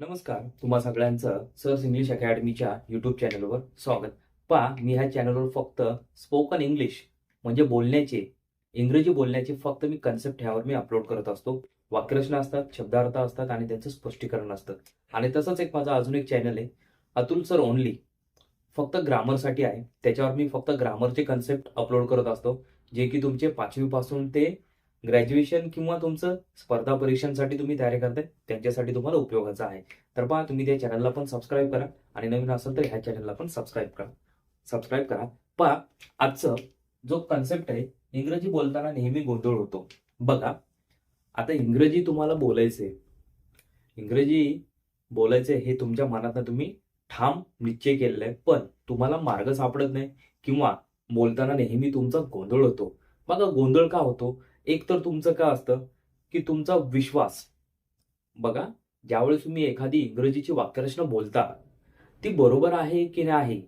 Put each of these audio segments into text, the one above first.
नमस्कार तुम्हा सगळ्यांचं सर्स इंग्लिश अकॅडमीच्या युट्यूब चॅनलवर स्वागत. पहा मी ह्या चॅनलवर फक्त स्पोकन इंग्लिश म्हणजे बोलण्याचे इंग्रजी बोलण्याचे फक्त मी कन्सेप्ट ह्यावर मी अपलोड करत असतो. वाक्यरचना असतात शब्दार्थ असतात आणि त्यांचं स्पष्टीकरण असतं. आणि तसंच एक माझा अजून एक चॅनल आहे अतुल सर ओनली फक्त ग्रामरसाठी आहे त्याच्यावर मी फक्त ग्रामरचे कन्सेप्ट अपलोड करत असतो जे की तुमचे पाचवीपासून ते ग्रॅज्युएशन किंवा तुमचं स्पर्धा परीक्षांसाठी तुम्ही तयारी करताय त्यांच्यासाठी तुम्हाला उपयोगाचं आहे. तर पहा तुम्ही त्या चॅनलला पण सबस्क्राईब करा आणि नवीन असेल तर ह्या चॅनलला पण सबस्क्राईब करा. सबस्क्राईब करा. पहा आजचं जो कन्सेप्ट आहे इंग्रजी बोलताना नेहमी गोंधळ होतो. बघा आता इंग्रजी तुम्हाला बोलायचे इंग्रजी बोलायचे हे तुमच्या मनातनं तुम्ही ठाम निश्चय केलेला आहे पण तुम्हाला मार्ग सापडत नाही किंवा बोलताना नेहमी तुमचा गोंधळ होतो. बघा गोंधळ का होतो? एक तर तुमचं काय असतं? की तुमचा विश्वास. बघा ज्यावेळेस तुम्ही एखादी इंग्रजीची वाक्यरचना बोलता ती बरोबर आहे की नाही?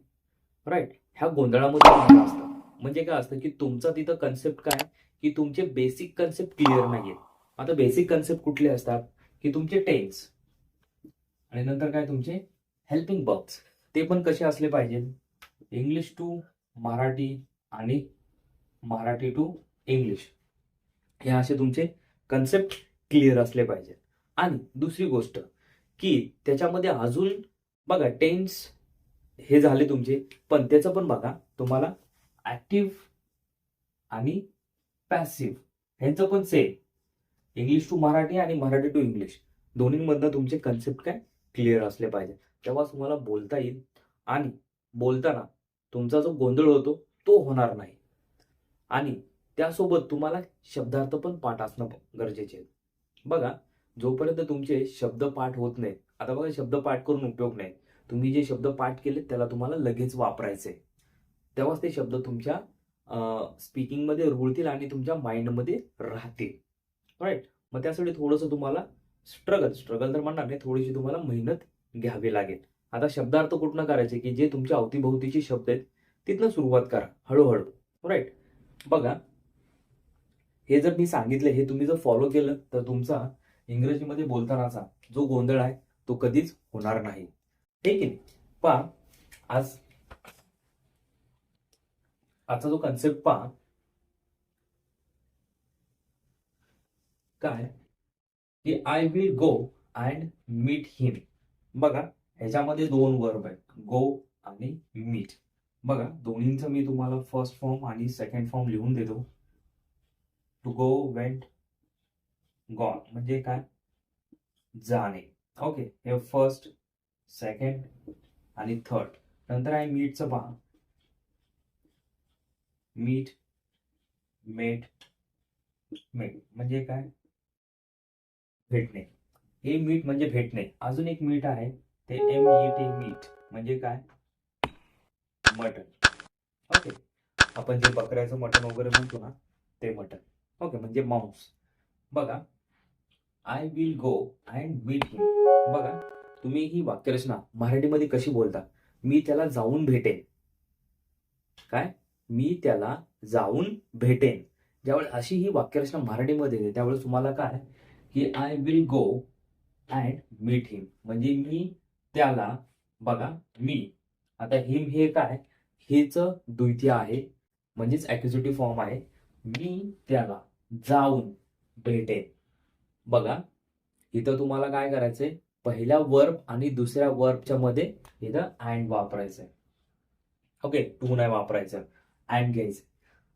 राईट ह्या गोंधळामध्ये तुम्हाला असतं. म्हणजे काय असतं की तुमचा तिथं कन्सेप्ट काय? की तुमचे बेसिक कन्सेप्ट क्लिअर नाहीये आता बेसिक कन्सेप्ट कुठले असतात? की तुमचे टेन्स आणि नंतर काय तुमचे? हेल्पिंग बर्ब्स ते पण कसे असले पाहिजे? इंग्लिश टू मराठी आणि मराठी टू इंग्लिश हे असे तुमचे कन्सेप्ट क्लिअर असले पाहिजे आणि दुसरी गोष्ट की त्याच्यामध्ये अजून बघा टेन्स हे झाले तुमचे पण त्याचं पण बघा तुम्हाला ऍक्टिव्ह आणि पॅसिव्ह ह्यांचं पण सेम इंग्लिश टू मराठी आणि मराठी टू इंग्लिश दोन्हीमधनं तुमचे कन्सेप्ट काय? क्लिअर असले पाहिजे तेव्हा तुम्हाला बोलता येईल. आणि बोलताना तुमचा जो गोंधळ होतो तो होणार नाही. आणि त्यासोबत तुम्हाला शब्दार्थ पण पाठ असणं गरजेचे आहे. बघा जोपर्यंत तुमचे शब्द पाठ होत नाहीत आता बघा शब्द पाठ करून उपयोग नाही तुम्ही जे शब्द पाठ केले त्याला तुम्हाला लगेच वापरायचे तेव्हाच ते शब्द तुमच्या स्पीकिंगमध्ये रुळतील आणि तुमच्या माइंडमध्ये राहतील. राईट मग त्यासाठी थोडंसं तुम्हाला स्ट्रगल स्ट्रगल तर म्हणणार नाही थोडीशी तुम्हाला मेहनत घ्यावी लागेल. आता शब्दार्थ कुठनं करायचे की जे तुमच्या अवतीभोवतीचे शब्द आहेत तिथनं सुरुवात करा हळूहळू. राईट बघा हे जर मी सांगितले हे तुम्ही जर फॉलो केलं तर तुमचा इंग्रजीमध्ये बोलतानाचा जो गोंधळ आहे तो कधीच होणार नाही. ठीक आहे पहा आज आजचा जो कन्सेप्ट पहा काय? की I will go and meet him बघा ह्याच्यामध्ये दोन वर्ब आहेत गो आणि मीट बघा दोन्हींचं मी तुम्हाला फर्स्ट फॉर्म आणि सेकंड फॉर्म लिहून देतो. टू गो वेंट गॉन म्हणजे काय? जाणे. ओके हे फर्स्ट सेकंड आणि थर्ड नंतर आहे मीटचं पहा मीट मेट मेट म्हणजे काय? भेटणे. हे मीट म्हणजे भेटणे. अजून एक मीट आहे. ते एम ई टी मीट म्हणजे काय? मटन. ओके आपण जे बकऱ्याचं मटन वगैरे म्हणतो ना ते मटन. ओके म्हणजे माऊस. बघा I will go and meet him बघा तुम्ही ही वाक्यरचना मराठीमध्ये कशी बोलता? मी त्याला जाऊन भेटेन. काय? मी त्याला जाऊन भेटेन. ज्यावेळेस अशी ही वाक्यरचना मराठीमध्ये येते त्यावेळेस तुम्हाला काय? की I will go and meet him म्हणजे मी त्याला बघा मी. आता हिम हे काय? हेच द्वितीय आहे. म्हणजेच ऍक्युझिटिव्ह फॉर्म आहे. मी त्याला जाऊन भेटेन. बघा इथं तुम्हाला काय करायचंय? पहिल्या वर्ब आणि दुसऱ्या वर्बच्या मध्ये इथं अँड वापरायचंय. ओके टू नाही वापरायचं. अँड घ्यायचं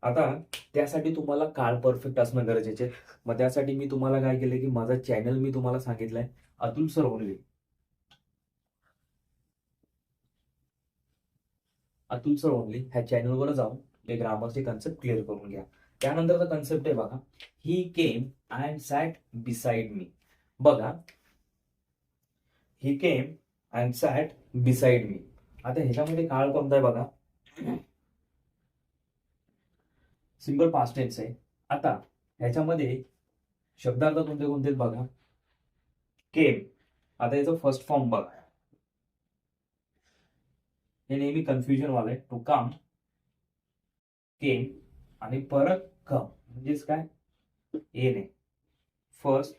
आता त्यासाठी तुम्हाला काळ परफेक्ट असणं गरजेचे मग त्यासाठी मी तुम्हाला काय केलं की माझा चॅनल मी तुम्हाला सांगितलंय. Atul sir only Atul sir only ह्या चॅनलवर जाऊन हे ग्रामरचे कन्सेप्ट क्लिअर करून घ्या. त्यानंतरचा कन्सेप्ट आहे बघा. ही came and Sat beside me बघा. ही came and Sat beside me आता ह्याच्यामध्ये काळ कोणता आहे बघा? सिंपल पास्टेन्स आहे. आता ह्याच्यामध्ये शब्दार्थ कोणते कोणते आहेत बघा? केम आता याचा फर्स्ट फॉर्म बघा. हे नेहमी कन्फ्युजन वाला आहे. टू कम केम आणि परत कम म्हणजेच काय? येणे. फर्स्ट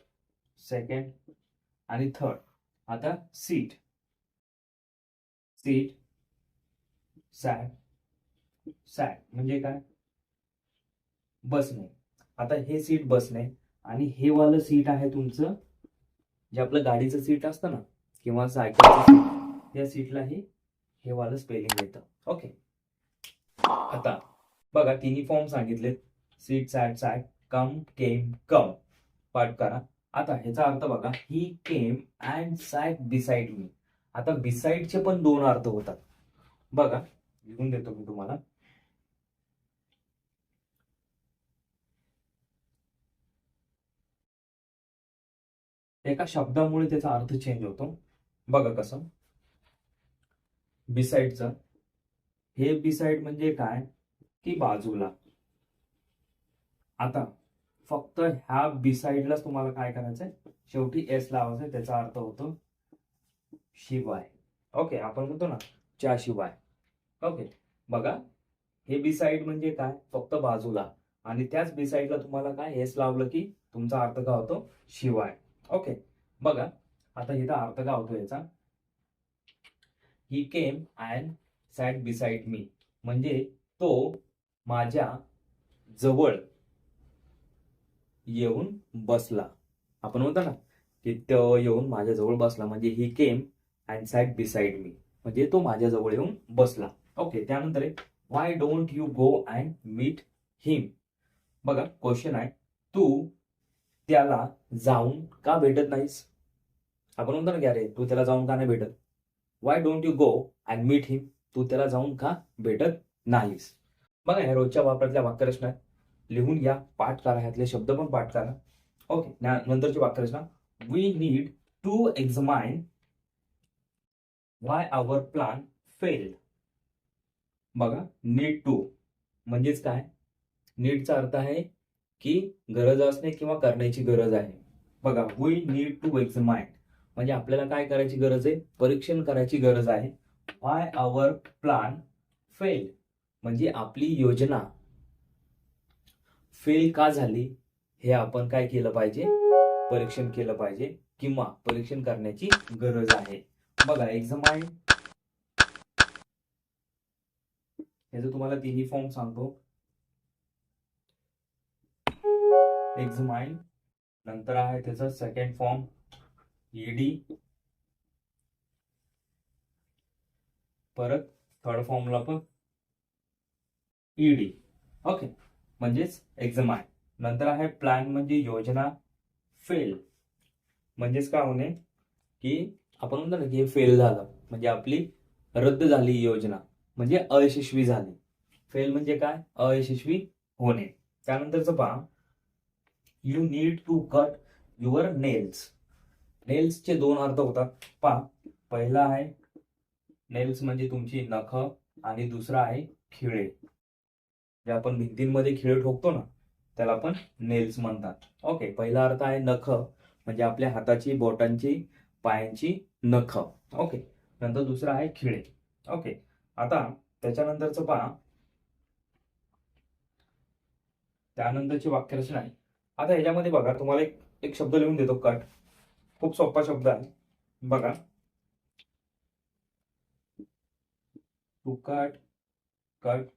सेकंड आणि थर्ड आता सीट सीट सॅड सॅड म्हणजे काय? बसणे. आता हे सीट बसणे आणि हे वालं सीट आहे तुमचं जे आपलं गाडीचं सीट असतं ना किंवा सायकलचं सीट त्या सीटलाही हे वालं स्पेलिंग येतं ओके आता बघा तिन्ही फॉर्म सांगितलेत. सीट सॅट सॅट कम केम कम पाठ करा. आता ह्याचा अर्थ बघा ही came and Sat beside me आता बिसाइडचे पण दोन अर्थ होतात. बघा लिहून देतो मी तुम्हाला. एका शब्दामुळे त्याचा अर्थ चेंज होतो. बघा कसं. बिसाइडचा हे बिसाइड म्हणजे काय? की बाजूला. आता फक्त ह्या बिसाइडलाच तुम्हाला काय करायचंय? शेवटी एस लावायचंय त्याचा अर्थ होतो शिवाय. ओके आपण म्हणतो ना च्या शिवाय. ओके बघा. हे बिसाइड म्हणजे काय? फक्त बाजूला. आणि त्याच बिसाइडला तुम्हाला काय? एस लावलं की तुमचा अर्थ काय होतो शिवाय. ओके बघा. आता इथं अर्थ काय होतो याचा. ही केम अँड सॅट बिसाइड मी म्हणजे तो माझ्या जवळ येऊन बसला. आपण म्हणतो ना की तो येऊन माझ्या जवळ बसला. म्हणजे he came and Sat beside मी म्हणजे तो माझ्या जवळ येऊन बसला. ओके त्यानंतर why don't you go and meet him बघा क्वेश्चन आहे तू त्याला जाऊन का भेटत नाहीस? आपण म्हणतो ना की अरे तू त्याला जाऊन का नाही भेटत? Why don't you go and meet him तू त्याला जाऊन का भेटत नाहीस? बघा ह्या रोजच्या वापरातल्या वाक्यरचना लिहून या पाठ करा ह्यातले शब्द पण पाठ करा. ओके नंतरची वाक्यरचना. We need to examine why our plan failed बघा नीड टू म्हणजेच काय? नीडचा अर्थ आहे की गरज असणे किंवा करण्याची गरज आहे. बघा वी नीड टू एक्झमाइन म्हणजे आपल्याला काय करायची गरज आहे? परीक्षण करायची गरज आहे. वाय आवर प्लान फेल म्हणजे आपली योजना फेल का झाली हे आपण काय केलं पाहिजे? परीक्षण केलं पाहिजे किंवा परीक्षण करण्याची गरज आहे. बघा एक्झामाइन याचं तुम्हाला तिन्ही फॉर्म सांगतो. एक्झामाइन नंतर आहे त्याचा सेकंड फॉर्म ईडी परत थर्ड फॉर्मला पण ईडी. ओके. म्हणजेच एक्झाम आहे. नंतर आहे प्लॅन म्हणजे योजना फेल म्हणजेच काय होणे? की आपण म्हणतो ना की हे फेल झालं. म्हणजे आपली रद्द झाली योजना. म्हणजे अयशस्वी झाली. फेल म्हणजे काय? अयशस्वी होणे. त्यानंतरचं पहा. You need to cut your nails नेल्सचे दोन अर्थ होतात. पहा. पहिला आहे नेल्स म्हणजे तुमची नख आणि दुसरा आहे खिळे. जे आपण भिंतींमध्ये खिळे ठोकतो ना त्याला आपण नेल्स म्हणतात. ओके पहिला अर्थ आहे नख म्हणजे आपल्या हाताची बोटांची पायांची नख. ओके नंतर दुसरा आहे खिळे. ओके आता त्याच्यानंतरचं पहा. त्यानंतरची वाक्यरचना आहे. आता ह्याच्यामध्ये बघा तुम्हाला एक एक शब्द लिहून देतो कट. खूप सोपा शब्द आहे. बघा. To cut cut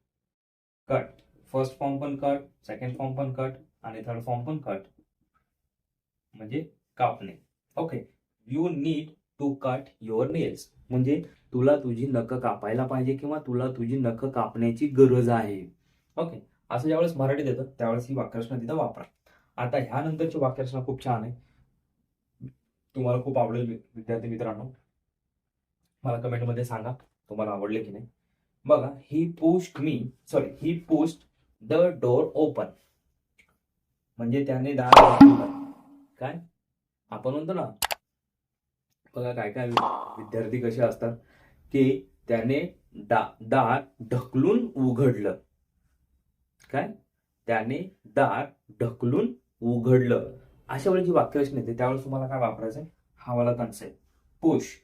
cut. First form पण कट सेकंड फॉर्म पण कट आणि थर्ड फॉर्म पण कट म्हणजे कापणे. Okay you need to cut your nails म्हणजे तुला तुझी नखं कापायला पाहिजे किंवा तुला तुझी नखं कापण्याची गरज आहे. ओके असं ज्यावेळेस मराठीत येतं त्यावेळेस ही वाक्यरचना तिथं वापरा. आता ह्यानंतरची वाक्यरचना खूप छान आहे. तुम्हाला खूप आवडेल विद्यार्थी मित्रांनो. मला कमेंटमध्ये सांगा तुम्हाला आवडले की नाही. बघा he pushed me sorry he pushed the door open म्हणजे त्याने दार काय? आपण म्हणतो ना बघा काय काय विद्यार्थी कसे असतात की त्याने दा दार ढकलून उघडलं. काय? त्याने दार ढकलून उघडलं. अशा वेळेची वाक्यरचना येते त्यावेळेस तुम्हाला काय वापरायचं आहे? हा वाला concept push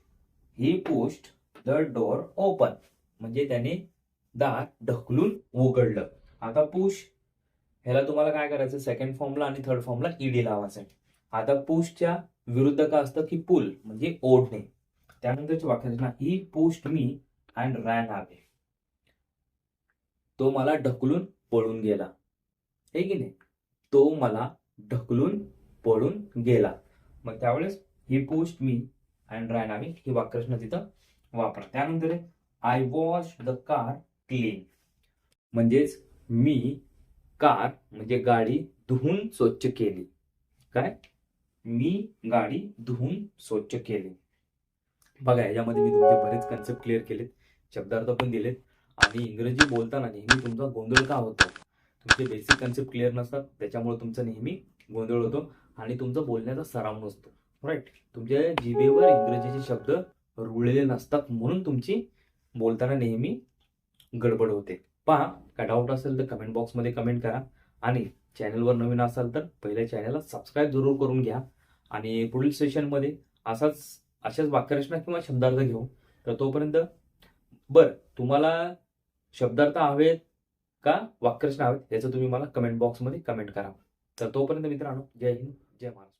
he pushed the door open म्हणजे त्याने दार ढकलून उघडलं. आता पुश ह्याला तुम्हाला काय करायचं सेकंड फॉर्मला आणि थर्ड फॉर्मला ईडी लावायचं आहे आता पुशच्या विरुद्ध का असतं की पुल म्हणजे ओढणे. त्यानंतरची वाक्यरचना he pushed me and ran away तो मला ढकलून पळून गेला. हे की नाही? तो मला ढकलून पळून गेला. मग त्यावेळेस he pushed me and ran away ही वाक्यरचना तिथं वापरा. त्यानंतर I wash the car clean म्हणजेच मी कार म्हणजे गाडी धुवून स्वच्छ केली. काय? मी गाडी धुवून स्वच्छ केली. बघा याच्यामध्ये मी तुमचे बरेच कन्सेप्ट क्लिअर केलेत. शब्दार्थ पण दिलेत. आणि इंग्रजी बोलताना नेहमी तुमचा गोंधळ का होतो? तुमचे बेसिक कन्सेप्ट क्लिअर नसतात त्याच्यामुळे तुमचा नेहमी गोंधळ होतो आणि तुमचा बोलण्याचा सराव नसतो. राईट तुमच्या जिभेवर इंग्रजीचे शब्द रुळलेले नसतात म्हणून तुमची बोलताना नेहमी गडबड होते. पहा काय डाऊट असेल तर कमेंट बॉक्समध्ये कमेंट करा. आणि चॅनलवर नवीन असाल तर पहिल्या चॅनलला सबस्क्राईब जरूर करून घ्या. आणि पुढील सेशनमध्ये असाच अशाच वाक्यरचना किंवा शब्दार्थ घेऊ. तर तोपर्यंत बरं तुम्हाला शब्दार्थ हवेत का वाक्यरचना हवेत याचं तुम्ही मला कमेंट बॉक्समध्ये कमेंट करा. तर तोपर्यंत मित्रांनो जय हिंद जय महाराष्ट्र.